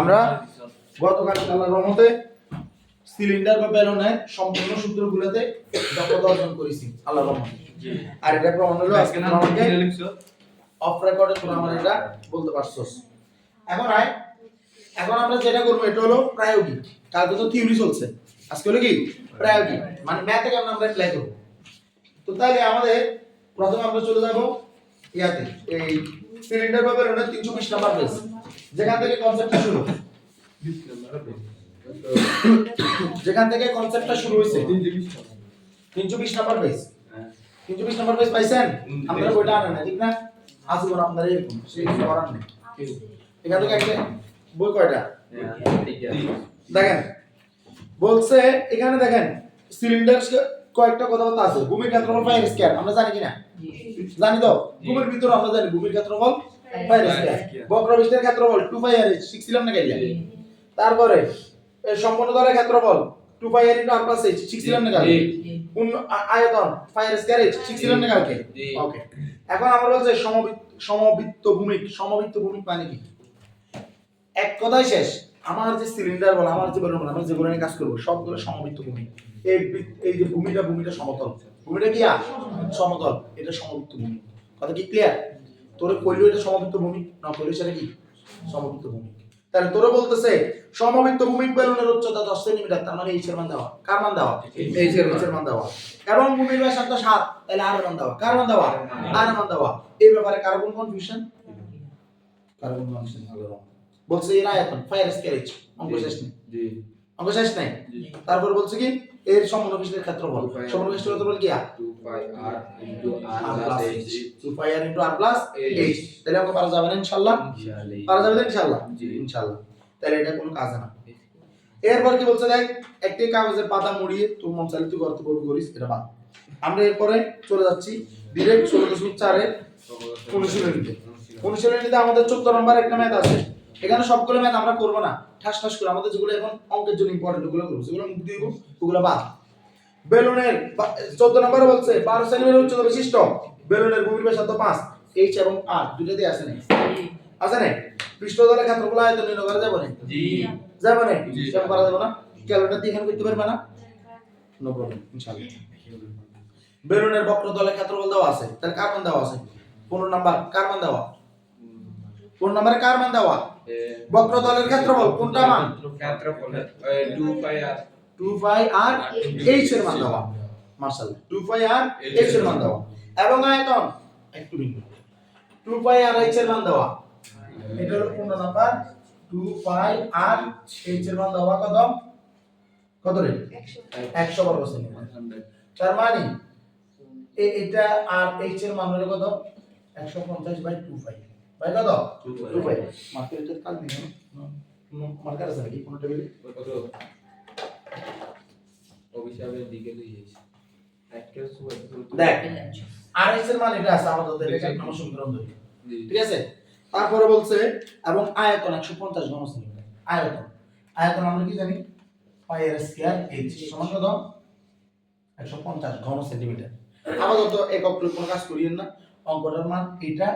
আমরা গতকাল আল্লাহর রহমতে সিলিন্ডার বা ব্যালনের সম্পূর্ণ সূত্রগুলোতে দক্ষতা অর্জন করেছি আল্লাহর রহমতে। আর এটা প্রমাণ হলো আজকে না আমাকে অফ রেকর্ডে তোরা আমার এটা বলতে পারছস এখন আয় এখন আমরা যেটা করব এটা হলো প্রায়োগিক। কালকে তো থিওরি চলছে আজকে হলো কি? প্রায়োগিক। মানে ম্যাথে কেমন আমরা অ্যাপ্লাই করব? তো তাহলে আমাদের প্রথমে আমরা চলে যাব ইয়াতে এই সিলিন্ডার বা বেলুনের তিনশো বিশ নাম্বার পেজ যেখান থেকে কনসেপ্টটা শুরু। যেখান থেকে কনসেপ্টটা শুরু হয়েছে। তিনশো বিশ নাম্বার পেজ তিনশো বিশ নাম্বার পেজ পাইছেন? আপনারা বইটা আনেন না ঠিক না? আসব না আপনারা এরকম সেই করার নেই। এখান থেকে একটা বই কয়টা? দেখেন বলছে এখানে দেখেন সিলিন্ডার কয়েকটা কথাবার্তা আছে। ভূমির ক্ষেত্রফল ফায়ার স্কয়ার আমরা জানি কিনা? জানি তো? ভূমির ভিতরে আমরা জানি ভূমির ক্ষেত্রফল ফায়ার স্কয়ার বক্রপৃষ্ঠের ক্ষেত্রফল 2 পাই আর শিখছিলাম না কাইলা তারপরে দলের ক্ষেত্রফল 2 পাই আর আর প্লাস এইচ শিখছিলাম না কালকে? আ- আয়তন ফায়ার স্কয়ার এইচ শিখছিলাম না কালকে? ওকে এখন আমরা বলছে সমবৃত্ত সমবৃত্ত ভূমিক সমবৃত্ত ভূমিক মানে কি? এক কথাই শেষ আমার যে সিলিন্ডার বল আমার যে বেলুন বল আমরা যেগুলো নিয়ে কাজ করব সবগুলো সমবৃত্ত ভূমি এই এই যে ভূমিটা ভূমিটা সমতল। ভূমিটা কি আর? সমতল। এটা সমবৃত্ত ভূমি। কথা কি ক্লিয়ার তোরে কইলো এটা সমবৃত্ত ভূমি? না কইলো সেটা কি? সমবৃত্ত ভূমি। তাহলে তোরে বলতেছে সমবৃত্ত ভূমিক বেলুনের উচ্চতা 10 সেন্টিমিটার। তার মানে এইচ এর মান দেওয়া। কার মান দেওয়া? এইচ এর মান। দেওয়া। এবং ভূমির ব্যাসার্ধ 7 তাহলে আর মান দেওয়া। কার মান দেওয়া? আর মান দেওয়া। এই ব্যাপারে কার কোন কনফিউশন কার কোন কনফিউশন হলো বলছে এর আয়তন ফায়ার স্কেচ অঙ্ক শেষ নেই। অঙ্ক শেষ নাই? তারপর বলছে কি? এর সমনবিষ্টের ক্ষেত্রফল। সমনবিষ্টের ক্ষেত্রফল কি? R plus H two pi R into R plus H তাহলে অঙ্ক পারা যাবে না ইনশাআল্লাহ? পারা যাবে ইনশাআল্লাহ? ইনশাআল্লাহ। তাহলে এটা কোনো কাজ না। এরপর কি বলছে দেখ একটি কাগজের পাতা মুড়িয়ে মন করতে করিস এটা বাদ। আমরা এরপরে চলে যাচ্ছি ডিরেক্ট ষোলো দশমিক চারের অনুশীলনীতে অনুশীলনীতে আমাদের চোদ্দ নম্বর একটা ম্যাথ আছে। এখানে সবগুলো ম্যাথ আমরা করব না। ঠাস ঠাস করে আমাদের যেগুলো এখন অঙ্কের জন্য ইম্পর্টেন্ট ওগুলো করব। যেগুলো মুখ দিব ওগুলো বাদ। বেলুনের চোদ্দ নম্বর বলছে বারো সেন্টিমিটার উচ্চতা বিশিষ্ট। বেলুনের ভূমির ব্যাসার্ধ পাঁচ এইচ এবং আর দুটাতে আছে না আছে না পৃষ্ঠতলের ক্ষেত্রফল আয়তন নির্ণয় করা যাবে না যাবে না করা যাবে না? ক্যালকুলেটর দিয়ে এখানে করতে পারবে না? নো প্রবলেম ইনশাআল্লাহ। বেলুনের বক্রতলের ক্ষেত্রফল দেওয়া আছে। তাহলে কার মান দেওয়া আছে। পনেরো নাম্বার কার মান দেওয়া। পনেরো নাম্বারে কার মান দেওয়া? বক্রতলের ক্ষেত্রফল কোনটা মান? Two pi R. এইচ এর মান দেওয়া। মার্শাল্লাহ। টু পাই আর এইচ এর মান দেওয়া। এবং আয়তন? একটু ভিন্ন। টু পাই আর এইচ এর মান দেওয়া। এটা হলো পনেরো number. Two pi R H এর মান দেওয়া কত? কত রে? একশো। বর্গ সেন্টিমিটার। তার মানে এ- এটা আর এইচ এর মান হলো কত? একশো পঞ্চাশ বাই টু পাই। বাই কত টু পাই মার্কের আছে নাকি কোনো টেবিলে অভিশাপের দিকে দেখ আর এইচ এর মান এটা আছে আমাদের এটা নম্বর সমীকরণ ধরি ঠিক আছে তারপরে বলছে এবং আয়তন একশো পঞ্চাশ ঘন সেন্টিমিটার আয়তন আয়তন আমরা কি জানি পাই স্কয়ার এইচ সমান কত একশো পঞ্চাশ ঘন সেন্টিমিটার আপাতত একক করে কোনো কাজ করিয়েন না অঙ্কটার মান এটা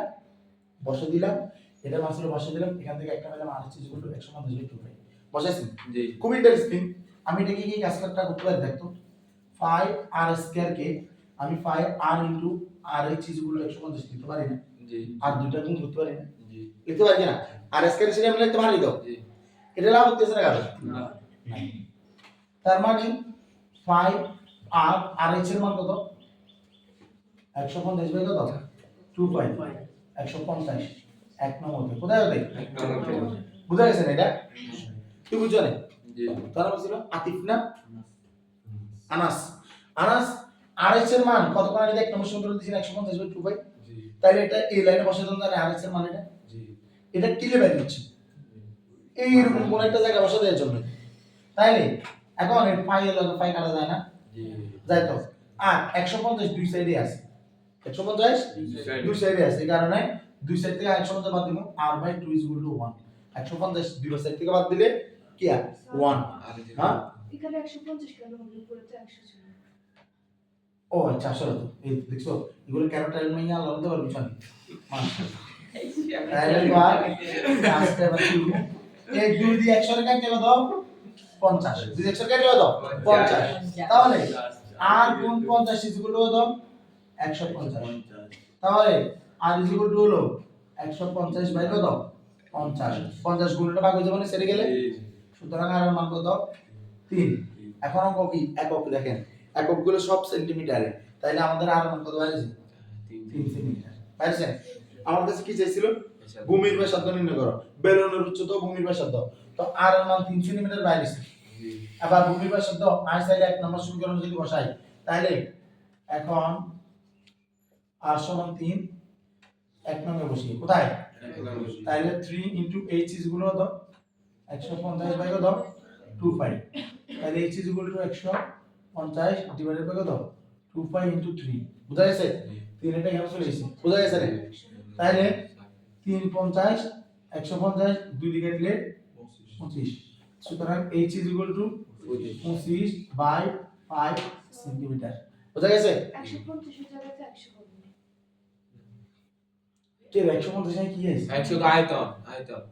বসে দিলাম এটা ছিল বসে দিলাম এখান থেকে একটা পেলাম আর চিজগুলো একশো পঞ্চাশ বাই টু পাই বসাইছি জি। খুব ইন্টারেস্টিং আমি এটাকে কি কাজ করতে করতে পারি দেখতো ফাইভ আর স্কয়ার কে আমি ফাইভ আর ইন্টু আর এই চিজগুলো একশো পঞ্চাশ লিখতে পারি না। জি। আর দুইটা গুণ করতে পারি না। জি। লিখতে পারি না? আর স্কয়ার সেটা আমি লিখতে পারি তো? জি। এটা লাভ হতেছে না কারণ না। তার মানে ফাইভ আর আর এইচ এর মান কত? একশো পঞ্চাশ বাই কত? টু ফাইভ একশো পঞ্চাশ। এক নম্বর কোথায় হবে? বুঝা গেছে না এটা? তুই বুঝছ না? তার নাম ছিল আতিফ না? আনাস। আনাস আর এর মান কত করে এক নম্বর সমীকরণ দিয়েছেন একশো পঞ্চাশ বাই টু ফাইভ তাহলে এটা এই লাইনে বসে দেন তাহলে আর এর মান এটা? এটা কিলে বের হচ্ছে এইরকম কোন একটা জায়গা বসে দেওয়ার জন্য। তাইলে এখন এর এর লগে কাটা যায় না? যাই তো আর একশো পঞ্চাশ দুই সাইডে আছে। একশো পঞ্চাশ. দুই সাইডে। আছে এই কারণে দুই সাইড থেকে একশো পঞ্চাশ বাদ দিব। R by two is two one একশো পঞ্চাশ দুই সাইড থেকে বাদ দিলে কি আর? ওয়ান হ্যাঁ? এখানে একশো পঞ্চাশ কেন? উপরে তো একশো ছিল। ও আচ্ছা আসলে তো। এই দেখছ এগুলো কেন টাইম মাইয়া আলাদা পারবি টু এক দুই দিয়ে একশো রে কাটলে কত পঞ্চাশ। দুই একশো কাটলে কত পঞ্চাশ। তাহলে আর গুণ পঞ্চাশ ইজ ইকুয়াল টু কত একশো পঞ্চাশ। তাহলে আর ইজ ইকুয়াল টু হলো একশো পঞ্চাশ বাই কত? পঞ্চাশ। পঞ্চাশ গুণটা ভাগ হয়ে যাবে সেরে গেলে? সুতরাং আর মান কত? তিন। এখন অঙ্ক কি? একক দেখেন। এককগুলো সব সেন্টিমিটারে তাইলে আমাদের আর মান কত হয়েছে তিন। সেন্টিমিটার পাইছেন আমার কাছে কি চাইছিল? ভূমির ব্যাসার্ধ নির্ণয় করো। বেলুনের উচ্চতা ভূমির ব্যাসার্ধ। তো আর মান তিন সেন্টিমিটার বাইরে আবার ভূমির ব্যাসার্ধ আই সাইডে এক নম্বর সমীকরণ যদি বসাই তাহলে এখন আর সমান তিন, এক নম্বরে বসি কোথায়? তাহলে থ্রি ইন্টু এইচ ইজগুলো কত একশো পঞ্চাশ বাই কত টু ফাইভ তাহলে এইচ ইজগুলো একশো পঞ্চাশ ডিভাইডেড বাই কত টু ফাইভ ইন্টু থ্রি বুঝা গেছে? তিন এটা এখানে চলে এসেছে। বুঝা গেছে রে তাহলে তিন পঞ্চাশ, একশো পঞ্চাশ, দুই দিকে দিলে পঁচিশ। সুতরাং এইচ ইজ টু পঁচিশ বাই ফাইভ সেন্টিমিটার বুঝা গেছে? একশো হবে কে একশো পঞ্চাশ কি আছে? একশো আয়তন আয়তন।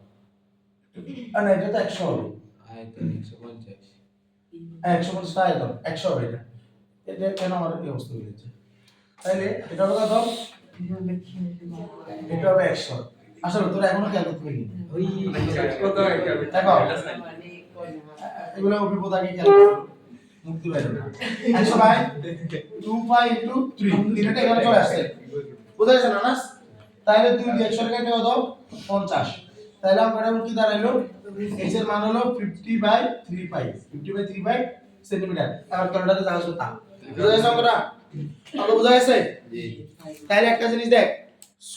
না এটা তো একশো হবে। আয়তন একশো পঞ্চাশ। একশো পঞ্চাশ আয়তন একশো হবে এটা। এটা কেন আমার এই অবস্থা হয়ে যাচ্ছে তাহলে এটা হবে কত? এটা হবে একশো। আসলে তোরা এখনও খেয়াল করতে পারি দেখো। এগুলো অভিজ্ঞতা আগে খেয়াল মুক্তি পাইলো না। একশো by two five two three তিনটা এখানে চলে আসছে। বোঝা গেছে না? তাহলে দুই দিয়ে একশো টাকা কত পঞ্চাশ। তাহলে আমরা কি দাঁড়াইলো? এইচ এর মান হলো fifty by three five fifty by three five centimetre এবার যা আসবে তা বুঝা গেছে আমরা আমরা বুঝা গেছে? তাহলে একটা জিনিস দেখ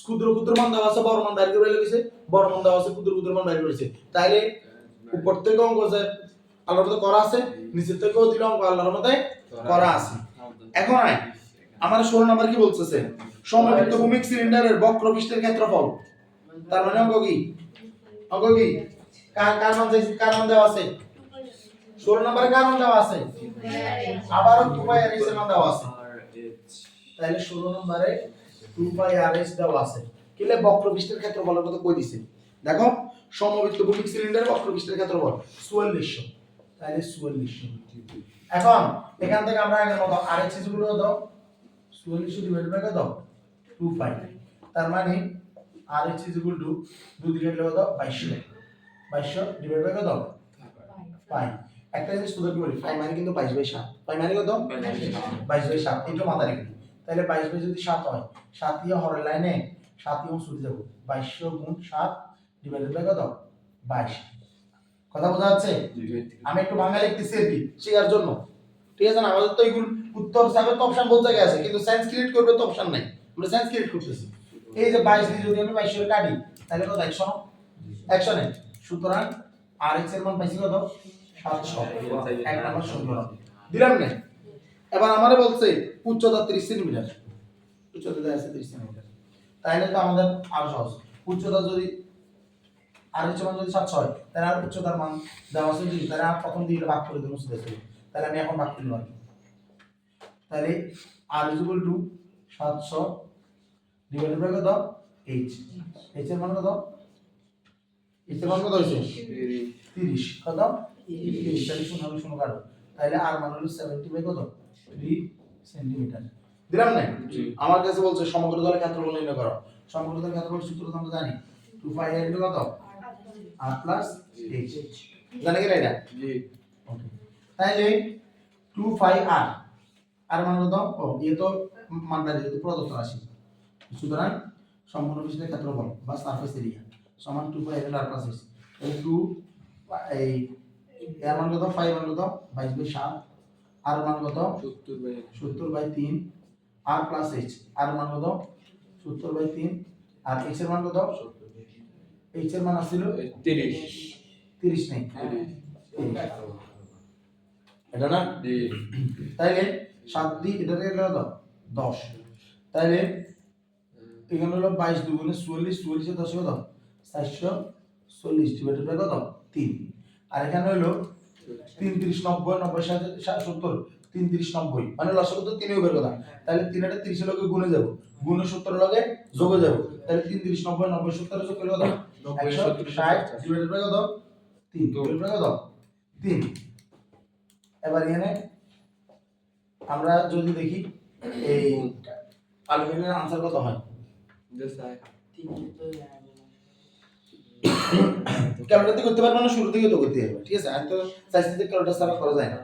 ক্ষুদ্র ক্ষুদ্র মান দেওয়া আছে বড় মান বাইর করে লেগেছে বড় মান দেওয়া আছে ক্ষুদ্র ক্ষুদ্র মান বাইর করেছে তাহলে উপর থেকে অঙ্ক যে আল্লাহর মধ্যে করা আছে নিচের থেকেও দিল অঙ্ক আল্লাহর মধ্যে করা আছে। এখন আয়। আমার ষোলো নাম্বার কি বলতেছে? সমবৃত্ত ভূমিক সিলিন্ডারের বক্রপৃষ্ঠের ক্ষেত্রফল। তার মানে অঙ্ক কি? অঙ্ক কি? কার কার মান কার মান দেওয়া আছে? ষোলো নাম্বারে কার মান দেওয়া আছে? আবারও টু পাই আর এর মান দেওয়া আছে। তাহলে ষোলো নম্বরে টু পাই আর এস দেওয়া আছে। কিলে বক্রপৃষ্ঠের ক্ষেত্রফলের কথা কই দিছে? দেখো সমবৃত্ত ভূমিক সিলিন্ডার বক্রপৃষ্ঠের ক্ষেত্রফল চুয়াল্লিশশো। তাহলে চুয়াল্লিশশো। এখন এখান থেকে আমরা আগের মতো আর এক্সগুলো দাও। চুয়াল্লিশশো ডিভাইড বাই কত? টু পাই তার মানে R X is equal to দুই দিকে কত? বাইশশো বাইশশো ডিভাইড বাই কত? পাই একটা জিনিস তোদেরকে বলি পাই মানে কিন্তু বাইশ বাই সাত। পাই মানে কত? বাইশ বাই সাত। এটা মাথা রেখে তাহলে বাইশ বাই যদি সাত হয় সাত ইয়ে হরের লাইনে সাত ইয়ে ছুটে যাব। বাইশশো গুণ সাত ডিভাইডেড বাই কত? বাইশ। কথা বোঝা যাচ্ছে? আমি একটু বাংলা লিখতেছি আর কি শেখার জন্য। ঠিক আছে না? আমাদের তো এইগুলো উত্তর সাবের তো অপশন বহু জায়গায় আছে কিন্তু সায়েন্স ক্রিয়েট করবে তো অপশন নাই। আমরা সায়েন্স ক্রিয়েট করতেছি। এই যে বাইশ দিয়ে যদি আমি বাইশ কাটি, তাহলে কত? একশো? একশো নেই। সুতরাং আর এক্সের মান পাইছি কত? সাতশো। এক নম্বর সমীকরণ। দিলাম না। এবার আমারে বলছে উচ্চতা 30 সেন্টিমিটার। উচ্চতা দেওয়া আছে 30 সেন্টিমিটার। তাহলে তো আমাদের আরও সহজ। উচ্চতা যদি আর উচ্চ মান যদি 700 হয়, তাহলে আর উচ্চতার মান দেওয়া আছে যদি তাহলে প্রথম দিকে ভাগ করে দেবো তাহলে আমি এখন ভাগ করে নেব তাহলে R is equal to 700 divided by কত? এইচ এইচ এর মান কত? এইচ এর মান কত হয়েছে? 30 কত? 30 তাহলে শূন্য হলো শূন্য কারও তাহলে আর মান হলো 70 বাই কত? 3 সেন্টিমিটার দিলাম না? আমার কাছে বলছে সমগ্র দলের ক্ষেত্রফল নির্ণয় করো। সমগ্র দলের ক্ষেত্রফল সূত্র তো আমরা জানি। 2 পাই আর কত? R প্লাস h জানা কি এটা? ওকে তাহলে 2 পাই r আর মান কত ও ইয়ে তো মান বাইরে যেহেতু প্রদত্ত রাশি। সুতরাং সম্পূর্ণ পৃষ্ঠের ক্ষেত্রফল বা সারফেস এরিয়া সমান 2 পাই আর প্লাস h তাহলে 2 এই এর মান কত? 5 মান কত? 22 বাই 7 আর মান কত? সত্তর বাই সত্তর বাই তিন। আর প্লাস এইচ আর মান কত? সত্তর বাই তিন। আর এইচ এর মান কত? এইচ এর মান আসছিল? তিরিশ। তিরিশ নেই। এটা না? তাইলে সাত দিয়ে এটা কত দশ। তাইলে এখানে হলো বাইশ দুগুণে চুয়াল্লিশ চুয়াল্লিশে দশ কত? চারশো চল্লিশ ডিভাইডেড বাই কত? তিন। আর এখানে হলো তিন তিরিশ নব্বই নব্বই সাথে সা- সত্তর তিন তিরিশ নব্বই। মানে লসগত তিন বের কথা। তাহলে তিন একটা তিরিশের লগে গুণে যাব। গুণে সত্তর লগে যোগে যাব। তাহলে তিন তিরিশ নব্বই নব্বই সত্তর যোগ করলে কত? একশো ষাট ডিভাইডেড বাই কত? তিন। ডিভাইডেড বাই কত? তিন। এবার এখানে আমরা যদি দেখি এই আলুমিনিয়ামের আনসার কত হয়? ক্যালকুলেট করতে পারবে না শুরু থেকে তো করতে হবে ঠিক আছে? আমি তো চাইছি যে ক্যালকুলেটার ছাড়া করা যায় না।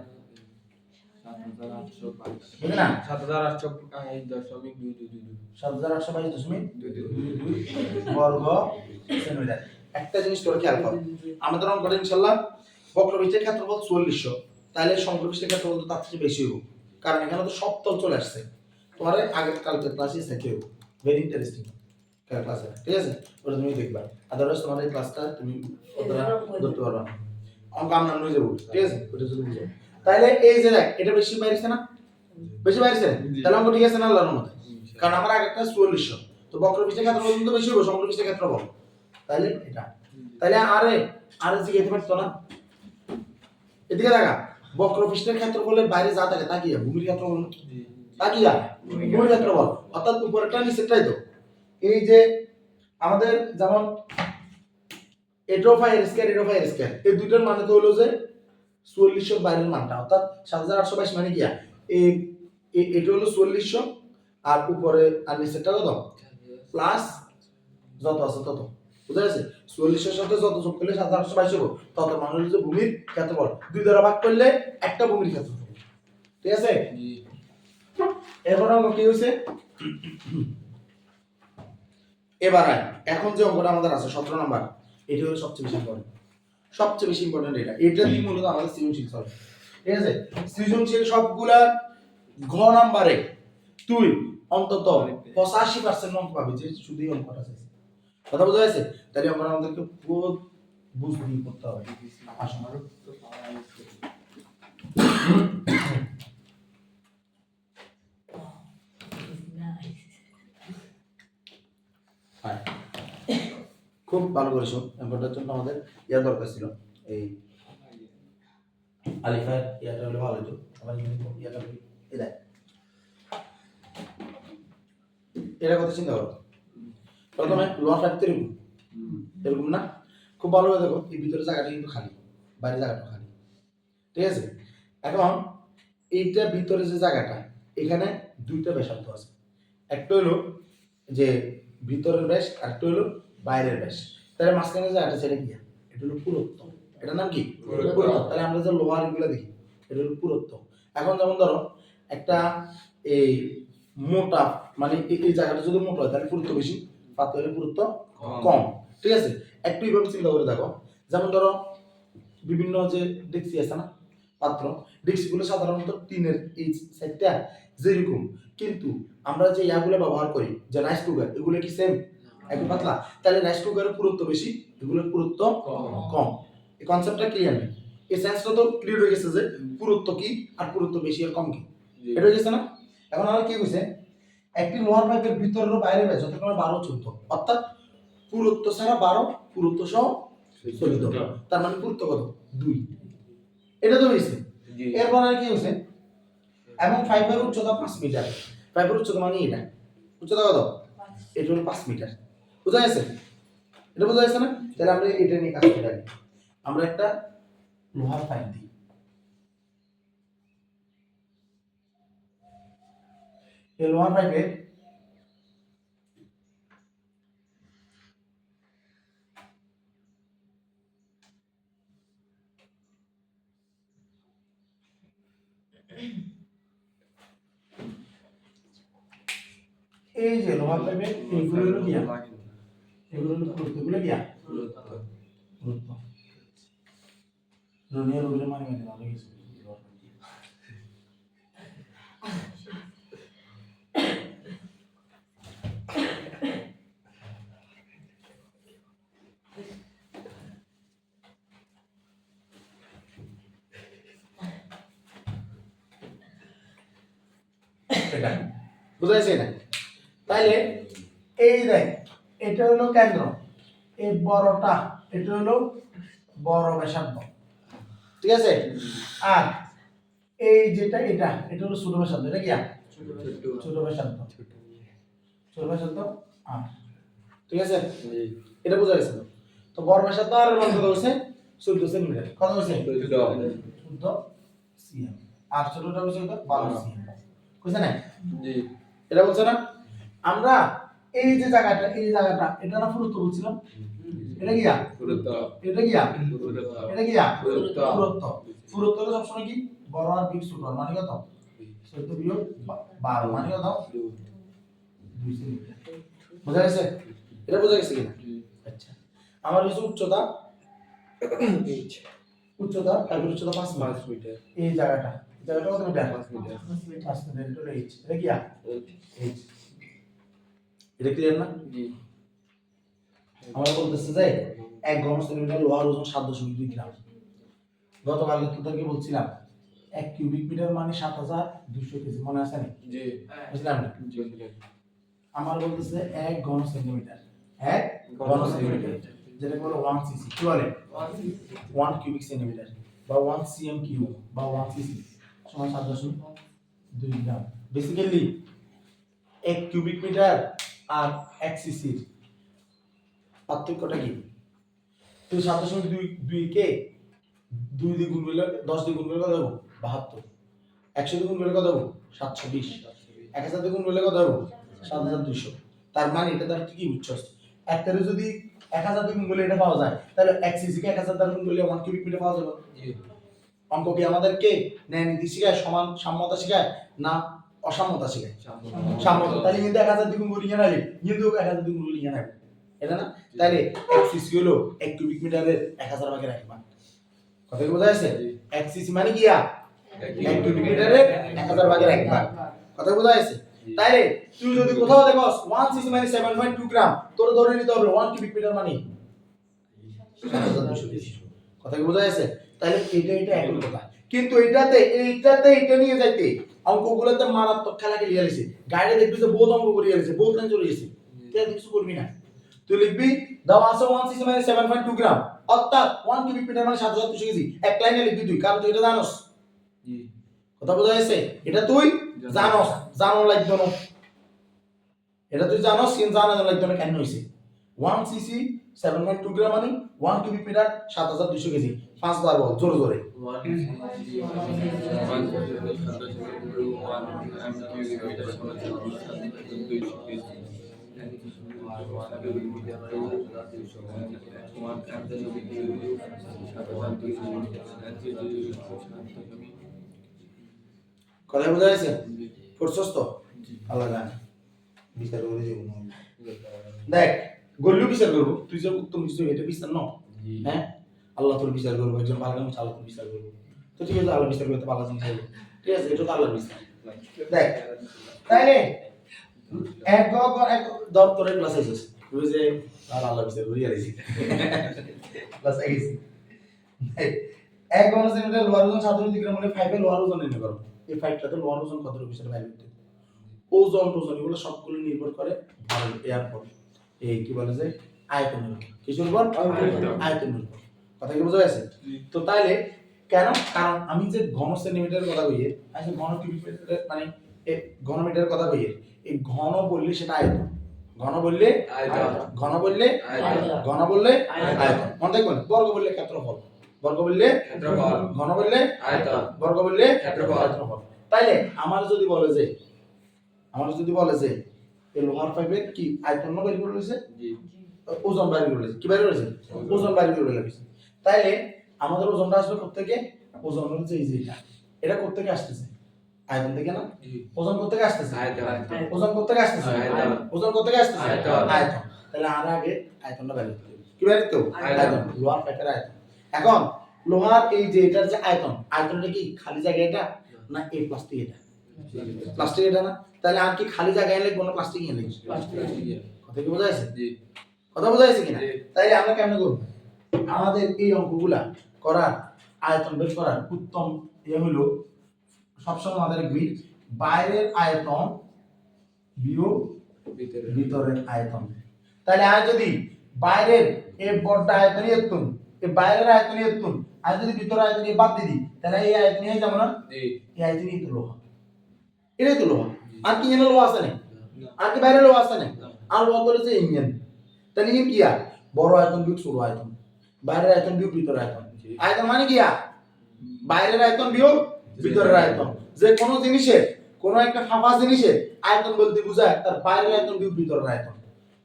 সাত হাজার আটশো এই দশমিক দুই দুই দুই সাত হাজার আটশো বাইশ দশমিক দুই দুই বর্গ সেন্টিমিটার। একটা জিনিস তোরা খেয়াল কর আমাদের অঙ্কটা ইনশাল্লাহ বক্রবৃষ্টির ক্ষেত্রফল চুয়াল্লিশশো তাহলে শঙ্করবৃষ্টির ক্ষেত্রফল তো তার থেকে বেশি হব কারণ এখানে তো সব তল চলে আসছে। তোমার আগের কালকের ক্লাসে থেকে হব ভেরি ইন্টারেস্টিং ক্লাসে ঠিক আছে? ওটা তুমি দেখবা। আদারওয়াইজ তোমার এই ক্লাসটা তুমি ধরতে পারবা অঙ্ক আমরা নিয়ে যাব। ঠিক আছে? ওটা যদি বুঝো। তাহলে এই যে দেখ এটা বেশি বাইরেছে না? বেশি বাইরেছে তাহলে অঙ্ক ঠিক আছে না আল্লাহর মতে কারণ আমার আগেরটা চুয়াল্লিশশো তো বক্র বক্রবৃষ্টির ক্ষেত্রফল কিন্তু বেশি হবে সমগ্র হব শঙ্করবৃষ্টির ক্ষেত্রফল তাহলে এটা। তাহলে আরে আরে জিজ্ঞেস পারতো না? এদিকে দেখা। বক্রপৃষ্ঠের ক্ষেত্রফলের বাইরে যা থাকে তা কি হয়? ভূমির ক্ষেত্রফল? তা কি হয়? ভূমির ক্ষেত্রফল অর্থাৎ উপরেরটা নিচেরটাই তো এই যে আমাদের যেমন এটো ফাইভ স্কয়ার এটো ফাইভ স্কয়ার এই দুইটার মানে তো হলো যে চুয়াল্লিশশো বাইরের মানটা অর্থাৎ সাত হাজার আটশো বাইশ মানে কি? এই এটা হলো চুয়াল্লিশশো আর উপরে আর নিচেরটা কত প্লাস যত আছে তত বুঝা গেছে? চুয়াল্লিশের সাথে যত যোগ করলে সাত আটশো বাইশ হব। তত মানে হলো যে ভূমির ক্ষেত্রফল দুই দ্বারা ভাগ করলে একটা ভূমির ক্ষেত্রফল ঠিক আছে? এরপর অঙ্ক কি হয়েছে? এবার এখন যে অঙ্কটা আমাদের আছে সতেরো নাম্বার এটা হলো সবচেয়ে বেশি ইম্পর্টেন্ট সবচেয়ে বেশি ইম্পর্টেন্ট এটা। এটা দিয়ে মূলত আমাদের সৃজনশীল চলে ঠিক আছে? সৃজনশীল সবগুলা ঘ নাম্বারে তুই অন্তত পঁচাশি পার্সেন্ট অঙ্ক পাবি যে শুধু এই অঙ্কটা আছে। কথা বোঝা গেছে? তাহলে আমরা আমাদেরকে পুরো বুঝতে করতে হবে। হ্যাঁ। খুব ভালো করেছ অঙ্কটার জন্য আমাদের ইয়া দরকার ছিল। এই আলিফার ইয়াটা হলে ভালো হতো। আমার ইয়াটা এটা কথা চিন্তা করো। প্রথমে লোয়ার ফ্যাক্ট এরকম এরকম না? খুব ভালোভাবে দেখো এই ভিতরে জায়গাটা কিন্তু খালি বাইরে জায়গাটা খালি। ঠিক আছে? এখন এইটা ভিতরে যে জায়গাটা এখানে দুইটা ব্যাসার্ধ আছে। একটা হলো যে ভিতরের ব্যাস আর একটা হলো বাইরের ব্যাস। তাহলে মাঝখানে যে জায়গাটা সেটা কি এটা হলো পুরুত্ব এটার নাম কি? পুরুত্ব। তাহলে আমরা যে লোহার এগুলো দেখি এটা হলো পুরুত্ব এখন যেমন ধরো একটা এই মোটা মানে এই- এই জায়গাটা যদি মোটা হয় তাহলে পুরুত্ব বেশি। পাতলা গুরুত্ব কম। ঠিক আছে? একটু এইভাবে চিন্তা করে দেখো। যেমন ধরো বিভিন্ন যে ডেক্সি আছে না পাত্র ডেক্সিগুলো সাধারণত টিনের এই সাইডটা যেরকম। কিন্তু আমরা যে ইয়াগুলো ব্যবহার করি যে রাইস কুকার এগুলো কি সেম একটু পাতলা? তাহলে রাইস কুকারের পুরুত্ব বেশি এগুলোর পুরুত্ব কম। কম। এই কনসেপ্টটা ক্লিয়ার নেই। এই সেন্সটা তো ক্লিয়ার হয়ে গেছে যে পুরুত্ব কি আর পুরুত্ব বেশি আর কম কি। এটা হয়ে গেছে না? এখন আমার কি হয়েছে একটি লোহার পাইপের ভিতরের ও বাইরে ব্যাস যতক্ষণ বারো চোদ্দ। অর্থাৎ পুরুত্ব ছাড়া বারো পুরুত্ব সহ চোদ্দ। তার মানে পুরুত্ব কত? দুই। এটা তো হয়েছে। এরপর আর কি হয়েছে? এবং ফাইবার উচ্চতা পাঁচ মিটার। ফাইবার উচ্চতা মানে এটা। উচ্চতা কত? এটা হলো পাঁচ মিটার। বোঝা গেছে? এটা বোঝা গেছে না? তাহলে আমরা এটা নিয়ে কাজ করে। আমরা একটা লোহার পাইপ দিই। এই লোহার পাইপে এই যে লোহার পাইপে এইগুলো হলো কি এগুলো হলো পুরুত্ব এগুলো কি পুরুত্ব রুনিয়া রুলে মানে মানে কিছু এটা বুঝা যাচ্ছে না? তাইলে এই দেখ এটা হলো কেন্দ্র। এই বড়টা এটা হলো বড় ব্যাসার্ধ। ঠিক আছে? আর এই যেটা এটা এটা হলো ছোট ব্যাসার্ধ এটা কি আর? ছোট। ব্যাসার্ধ। ছোট ব্যাসার্ধ আর। ঠিক আছে? এটা বোঝা গেছে। তো? তো বড় ভাষা আর লম্বা কত হয়েছে? চোদ্দ সেন্টিমিটার। কত হয়েছে? চোদ্দ। সিএম। আর ছোটটা কত? বারো। সিএম। বুঝছে না? জি। এটা বলছে না? আমরা এই যে জায়গাটা এই জায়গাটা এটা না পুরুত্ব বলছিলাম? এটা গিয়া গুরুত্ব এটা গুরুত্ব এটা গিয়া পুরুত্ব। পুরুত্ব। পুরুত্ব সবসময় কি? বড় আর বিগ ছোট মানে কত? চোদ্দ বিয়োগ বারো মানে কত? বোঝা গেছে? এটা বোঝা গেছে কিনা? আচ্ছা। আমার হচ্ছে উচ্চতা উচ্চতা তারপর উচ্চতা পাঁচ মিটার। মিটার। এই জায়গাটা। জায়গাটা কত মিটার পাঁচ মিটার এটা হলো এইচ এটা কি আর এইচ এটা ক্লিয়ার না? জি আমরা বলতেছে যে এক ঘন সেন্টিমিটার লোহার ওজন সাত দশমিক দুই গ্রাম। গতকাল তোদেরকে বলছিলাম এক কিউবিক মিটার মানে সাত হাজার দুশো কেজি। মনে আছে না জি। বুঝলাম না। আমার বলতেছে এক ঘন সেন্টিমিটার। এক ঘন সেন্টিমিটার। যেটাকে বলে? One CC. কি বলে? ওয়ান কিউবিক সেন্টিমিটার বা ওয়ান সিএম কিউ বা ওয়ান সিসি। সমান সাত দশমিক দুই গ্রাম। বেসিক্যালি এক কিউবিক মিটার আর এক সিসির পার্থক্যটা কি? তুই সাত দশমিক দুই দুই কে দুই দ্বিগুণ করলে দশ দ্বিগুণ করলে কত দেবো বাহাত্তর। একশো দ্বিগুণ করলে কত দেবো সাতশো বিশ। এক হাজার দ্বিগুণ করলে কত দেবো সাত হাজার দুইশো। তার মানে এটা তার কি বুঝছস একটারে যদি এক হাজার দ্বিগুণ করলে এটা পাওয়া যায় তাহলে এক সিসিকে এক হাজার দ্বিগুণ করলে ওয়ান কিউবিক মিটার পাওয়া যাবে। অঙ্ক কি আমাদেরকে? ন্যায় নীতি শিখায় সমান সাম্যতা শিখায় না অসাম্যতা শিখায়। সাম্যতা। তাহলে কিন্তু এক হাজার দ্বিগুণ করি জানালে কিন্তু এক হাজার দ্বিগুণ করি জানাবে এটা না? তাহলে এক সিসি হলো এক কিউবিক মিটারের এক হাজার ভাগের এক ভাগ কথা কি বোঝা যাচ্ছে? এক সিসি মানে কি এক কিউবিক মিটারের এক হাজার ভাগের এক ভাগ। কথা বোঝা যাচ্ছে? তাইলে তুই যদি কোথাও দেখস ওয়ান সিসি মানে সেভেন পয়েন্ট টু গ্রাম তোর ধরে নিতে হবে ওয়ান কিউবিক মিটার মানে। কথা কি বোঝা যাচ্ছে? তাহলে এটা এটা একই কথা। কিন্তু এটাতে এইটাতে এটা নিয়ে যাইতে। অঙ্কগুলোতে মারাত্মক খেলা খেলিয়ে গেছে গাড়ি দেখবি যে বহুত অঙ্ক করিয়ে গেছে বহুত লাইন চলে গেছে। তুই কিছু করবি না? তুই লিখবি দাও আছে ওয়ান সিসি মানে সেভেন পয়েন্ট টু গ্রাম অর্থাৎ ওয়ান কিউবিক মিটার মানে সাত হাজার দুশো কেজি। এক লাইনে লিখবি তুই কারণ তুই এটা জানোস। কথা বোঝা যাচ্ছে এটা তুই জানোস। জানো লাগবে না। এটা তুই জানোস কিন্তু জানা লাগবে না কেন হয়েছে one CC seven point two gram মানে ওয়ান কিউবিক মিটার সাত হাজার দুশো কেজি পাঁচবার বল জোরে জোরে। কথা বোঝা তো? আল্লাহ জানে। বিচার করে দেখ গল্লু বিচার করব। তুই যে উত্তম কিছু এটা বিচার ন হ্যাঁ? আল্লাহ তোর বিচার করব একজন ভালো কাম আল্লাহ তোর বিচার করব। তো ঠিক আছে আল্লাহ বিচার করতে ভালো জিনিস ঠিক আছে এটা তো আল্লাহ বিচার। দেখ এক গ- গ- এক দপ্তরের ক্লাস আইছিস তুই যে আর আল্লাহ বিচার করি আর আইছি ক্লাস এক সেন্টিমিটার লোহার ওজন সাধারণ মনে ফাইভে লোহার ওজন নির্ণয় করো। এই ফাইভটাতে লোহার ওজন কত রকম ফাইভ ওজন ওজন এগুলো সবগুলো নির্ভর করে ভালো এয়ার পর এই কি বলে যে আয়তনের উপর কিসের উপর আয়তনের উপর কথা কি বোঝা গেছে? তো তাইলে কেন? কারণ আমি যে ঘন সেন্টিমিটারের কথা কইয়ে আমি যে ঘন কিউবিক মানে এ ঘন মিটারের কথা কইয়ে এই ঘন বললে সেটা আয়তন। ঘন বললে। ঘন বললে ঘন বললে আয়তন। মনে থাকবেন বর্গ বললে ক্ষেত্রফল। বর্গ বললে ক্ষেত্রফল। ঘন বললে আয়তন। বর্গ বললে ক্ষেত্রফল। ক্ষেত্রফল। তাইলে আমার যদি বলে যে আমার যদি বলে যে এই লোহার পাইপের কি আয়তন না বের করে রয়েছে? ওজন বাইরে করে রয়েছে। কি বাইরে রয়েছে? ওজন। বাইরে করে রয়েছে। তাইলে আমাদের ওজনটা আসবে কোথেকে ওজন হচ্ছে এই যে এটা কোথেকে আসতেছে? আয়তন থেকে না? ওজন কোথেকে আসতেছে? ওজন কোথেকে আসতেছে। ওজন কোথেকে আসতেছে? আয়তন। তাহলে আর আগে আয়তনটা করতে কি করতে হবে? আয়তন। লোহার পাইপের আয়তন। এখন লোহার এই যে এটার যে আয়তন আয়তনটা কি খালি জায়গা এটা? না এই প্লাস্টিক এটা? প্লাস্টিক এটা না? তাহলে আর কি খালি জায়গায় লিখব না প্লাস্টিক এনে কথা কি বোঝা যাচ্ছে? কথা বোঝা যাচ্ছে কিনা। তাইলে আমরা কেমন করব? আমাদের এই অঙ্কগুলা করার আয়তন বের করার উত্তম ইয়ে হলো সবসময় আমাদের রাখবি বাইরের আয়তন বিয়োগ ভিতরের। আয়তন। তাহলে আর যদি বাইরের এই বড়টা আয়তনই এতুন এই বাইরের আয়তনই এতুন আর যদি ভিতরের আয়তনই বাদ দিয়ে দিই তাহলে এই আয়তনই যাবে না এই আয়তনই তো লোহা। এটাই তো লোহা। আর কি এনে লোহা আছে না? আর কি বাইরে লোহা আছে না? আর লোহা করেছে ইঞ্জিন তাহলে ইঞ্জিন কি আর? বড় আয়তন বিয়োগ ছোট আয়তন। বাইরের আয়তন বিয়োগ ভিতরের আয়তন। আয়তন মানে কি আর? বাইরের আয়তন বিয়োগ ভিতরের আয়তন। যে কোনো জিনিসের কোনো একটা ফাঁপা জিনিসের আয়তন বলতে বোঝায় তার বাইরের আয়তন বিয়োগ ভিতরের আয়তন।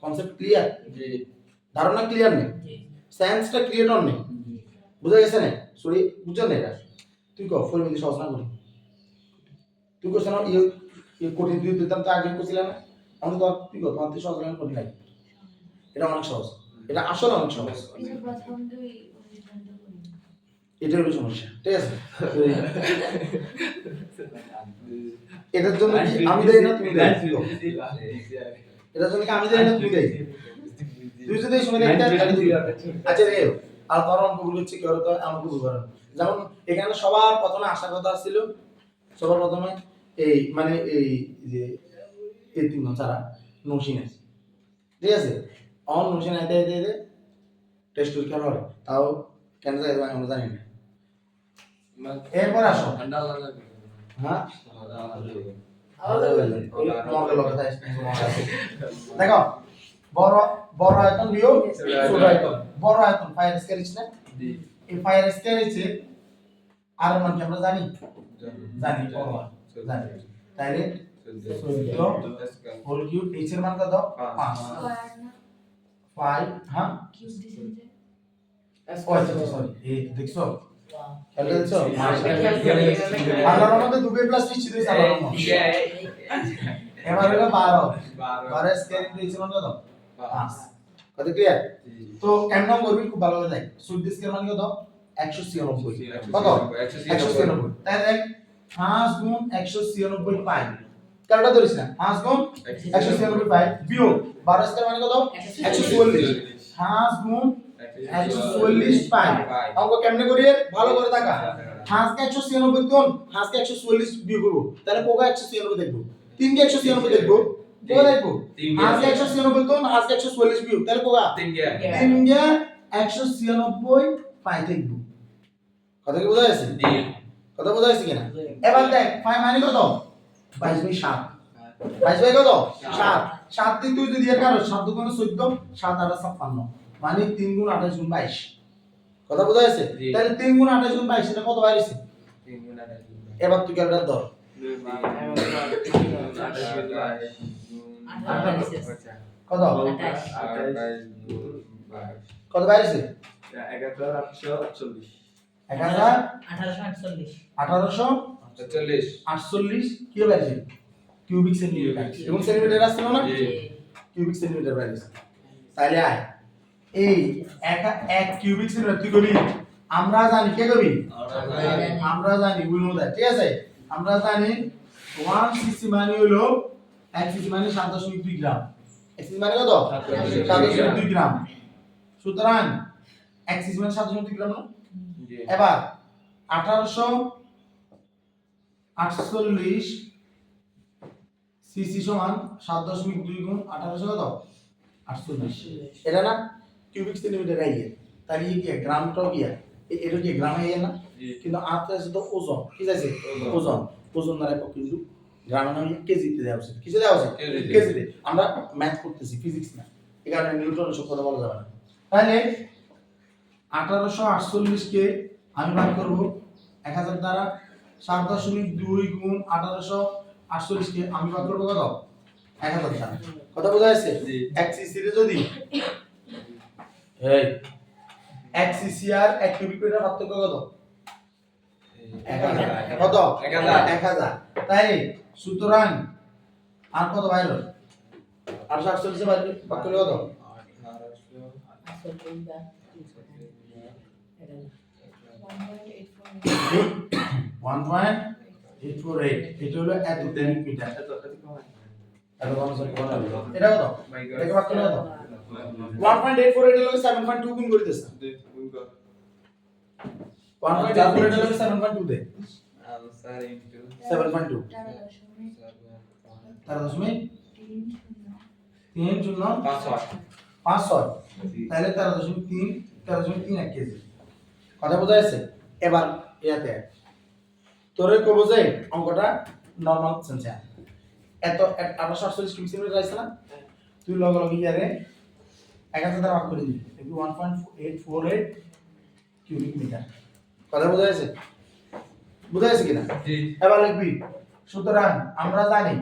কনসেপ্ট ক্লিয়ার ধারণা ক্লিয়ার নেই সায়েন্সটা ক্রিয়েটর নেই বুঝা গেছে না? সরি বুঝছেন না এটা? তুই কো ফোর মিনিট সহজ না করি? তুই কোস না ইয়ে ইয়ে কঠিন দিতাম তো আগে না। আমি তো তুই সহজ কঠিন লাগে। এটা অনেক সহজ। এটা আসলে অনেক সহজ। এটা সমস্যা ঠিক আছে? এটার জন্য আমি দেই না, তুমি দেই এটার জন্য আমি দেই না, তুমি দেই? তুই যদি এই সময় আচ্ছা রে, আর তোর অঙ্ক ভুল হচ্ছে তো আমাকে ভুল করেন যেমন এখানে সবার প্রথমে আসার কথা ছিল, সবার প্রথমে এই মানে এই যে তিনজন ছাড়া নসিন আছে। ঠিক আছে? অন নসিন আইতে আইতে আইতে টেস্ট পরীক্ষা হবে তাও কেন যাই আমরা জানি না। এরপর আসো। হ্যাঁ? দেখো বড় বড় আয়তন বিয়োগ ছোট আয়তন। বড় আয়তন ফায়ার স্কেচ না? জি। এই ফায়ার স্কেচে আর মান কি আমরা জানি? জানি। জানি তাইলে হোল কিউব এইচ এর মান কত? পাঁচ। 5 স্কয়ার না 5 হ্যাঁ সরি দেখছ? দেখছ আল্লাহর মধ্যে দুবে প্লাস নিশ্চিত হইছে আল্লাহর মধ্যে এবার হলো 12 12 স্কেল এইচ এর মান কত? 5 কত ক্লিয়ার তো কেমন করবি? খুব ভালো দেখ। সুদ স্কেল মান কত? 196 কত? 196 তাই দেখ 5 গুণ 196 পাই। কারোটা ধরিস না। 5 গুণ 196 পাই। বিয়োগ। 12 স্কয়ার মানে কত? 144 5 গুণ 144 পাই। অঙ্ক কেমনে করি ভালো করে দেখা হাঁসকে 196 গুণ হাঁসকে 144 বিয়োগ করব। তাহলে পোকা 196 দেখব। তিনকে 196 দেখব। পোকা দেখব? হাঁসকে 196 গুণ হাঁসকে 144 বিয়োগ। তাহলে পোকা? তিনকে। 196 পাই দেখব। কথা কি বোঝা যাচ্ছে? কথা বোঝা যাচ্ছে কিনা? এবার দেখ পাই মানে কত? 22 বাই সাত। বাইশ বাই কত? সাত। সাত দিয়ে তুই যদি এর কারও সাত দুগুণ চোদ্দ সাত আঠাশ ছাপ্পান্ন। মানে তিন গুণ আঠাশ গুণ বাইশ। কথা বোঝা যাচ্ছে জি। তাহলে তিন গুণ আঠাশ গুণ বাইশ এটা কত বাইরেছে এবার তুই ক্যালকুলেটর ধর। কত? কত বাইরেছে এক হাজার আঠারোশো আটচল্লিশ। কি বাইরেছে কিউবিক সেন্টিমিটার এবং সেন্টিমিটার আসছিল না? কিউবিক সেন্টিমিটার বাইরেছে তাহলে আয়। এই এক এক কিউবিক সেন্টিমিটার তুই কবি? আমরা জানি কে কবি? আমরা জানি। ঠিক আছে? আমরা জানি ওয়ান সিসি মানে হলো এক সিসি মানে সাত দশমিক দুই গ্রাম। এক সিসি মানে কত? সাত দশমিক দুই গ্রাম। সুতরাং এক সিসি মানে সাত দশমিক দুই গ্রাম না? এবার আঠারোশো আটচল্লিশ সিসি সমান সাত দশমিক দুই গুণ আঠারোশো কত? আটচল্লিশ। এটা না? কিউবিক সেন্টিমিটার আইয়ে তাহলে কি গ্রামটাও কি এটা কি গ্রামে আইয়ে না? কিন্তু আটটা আছে তো ওজন। কি আছে? ওজন। ওজন। দ্বারা কিন্তু গ্রামে নামে কেজিতে দেওয়া উচিত কিসে দেওয়া উচিত কেজিতে। কেজিতে। আমরা ম্যাথ করতেছি ফিজিক্স না এই কারণে নিউটনের সব কথা বলা যাবে না। তাহলে আঠারোশো আটচল্লিশকে আমি ভাগ করব এক হাজার দ্বারা সাত দশমিক দুই গুণ আঠারোশো আটচল্লিশকে আমি ভাগ করব কত? এক হাজার দ্বারা। কথা বোঝা যাচ্ছে। এক সিসিতে যদি? এক সিসি আর এক কিউবিক মিটার পার্থক্য কত? কত। এক হাজার। তাই সুতরাং আর কত বাইর আটশো আটচল্লিশে বাইর ভাগ করলে কত? One point eight four eight এটা হলো মিটার এটা কত? এটাকে ভাগ করলে কত? One point eight four eight হলো সেভেন পয়েন্ট টু গুণ করে one point eight four eight হলো সেভেন পয়েন্ট টু দে। সেভেন পয়েন্ট টু তেরো দশমিক তিন শূন্য। তিন শূন্য পাঁচ ছয় তাহলে তেরো দশমিক তিন তেরো দশমিক তিন এক কেজি। কথা বোঝা যাচ্ছে এবার ইয়াতে তোরে কব যে অঙ্কটা নর্মাল সেন্সে এত আঠারোশো আটচল্লিশ কিমি আছে না তুই লগে লগে ইয়ারে এক হাজার দ্বারা ভাগ করে দিবি। দেখবি one point eight four eight cubic metre কথা বোঝা যাচ্ছে বোঝা যাচ্ছে কিনা? এবার লিখবি সুতরাং আমরা জানি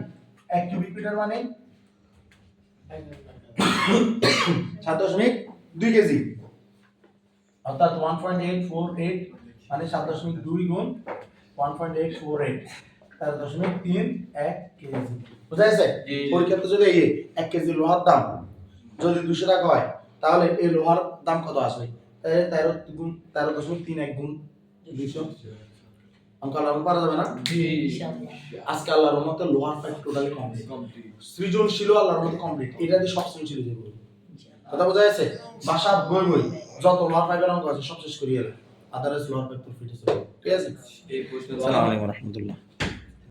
এক কিউবিক মিটার মানে? সাত দশমিক দুই কেজি। অর্থাৎ one point eight four eight মানে সাত দশমিক দুই গুণ one point eight four eight তেরো দশমিক তিন এক কেজি। বুঝা জি। পরীক্ষাতে যদি এই এক কেজি লোহার দাম যদি দুশো টাকা হয় তাহলে এই লোহার দাম কত আসবে? তেরো গুণ তেরো দশমিক তিন এক গুণ দুইশো। অঙ্ক আল্লাহ পারা যাবে না? আজকে আল্লাহর রহমতে লোহার পাইপ টোটালি কমপ্লিট সৃজনশীল আল্লাহর রহমতে কমপ্লিট এটা দিয়ে সব সৃজনশীল হয়ে যাবে কথা বোঝা যাচ্ছে বাসা বই বই। যত লোহার পাইপের অঙ্ক আছে সব শেষ করিয়ে আদারস লোহার পাইপ ঠিক আছে? আসসালামু আলাইকুম রহমতুল্লাহ।